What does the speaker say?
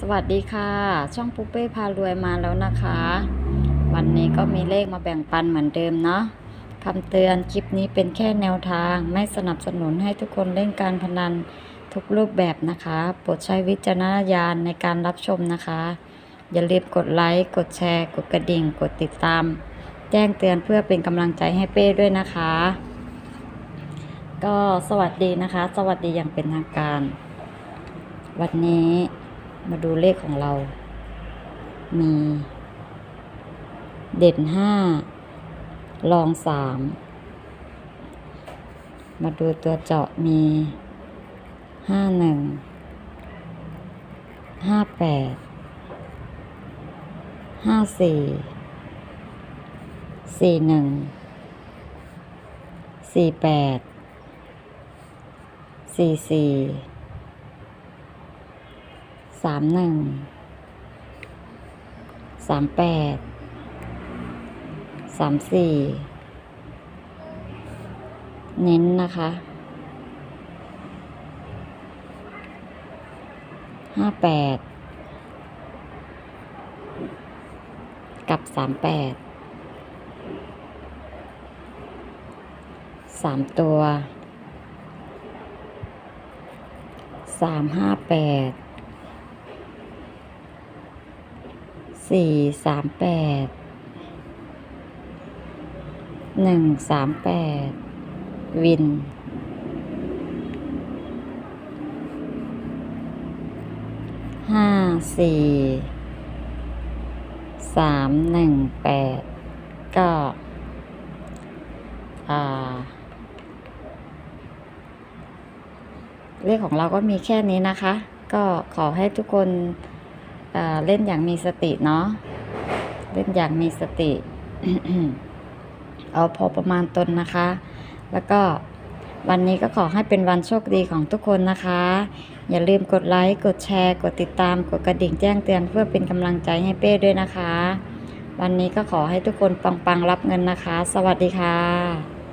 สวัสดีค่ะ ช่องปุ๊เป้พารวยมาแล้วนะคะ วันนี้ก็มีเลขมาแบ่งปันเหมือนเดิมเนาะคำเตือนคลิปนี้เป็นแค่แนวทาง ไม่สนับสนุนให้ทุกคนเล่นการพนันทุกรูปแบบนะคะโปรดใช้วิจารณญาณในการรับชมนะคะ อย่าลืมกดไลค์กดแชร์ กดกระดิ่ง กดติดตาม แจ้งเตือนเพื่อเป็นกำลังใจให้เป้ด้วยนะคะ ก็สวัสดีนะคะ สวัสดีอย่างเป็นทางการ วันนี้ มาดูเลขของเรา มีเด่นห้ารองสามมาดูตัวเจาะมีห้าหนึ่งห้าแปดห้าสี่สี่หนึ่งสี่แปดสี่สี่ สามหนึ่งสามแปดสามสี่เน้นนะคะห้าแปดกับสามแปดสามตัวสามห้าแปด สี่สามแปดหนึ่งสามแปดวิน ห้าสี่สามหนึ่งแปดก็อ่าเลขของเราก็มีแค่นี้นะคะ ก็ขอให้ทุกคน เล่นอย่างมีสติเนาะเล่นอย่างมีสติเอาพอประมาณตนนะคะ แล้วก็วันนี้ก็ขอให้เป็นวันโชคดีของทุกคนนะคะ อย่าลืมกดไลค์ กดแชร์ กดติดตาม กดกระดิ่งแจ้งเตือนเพื่อเป็นกำลังใจให้เป้ด้วยนะคะ วันนี้ก็ขอให้ทุกคนปังๆรับเงินนะคะ สวัสดีค่ะ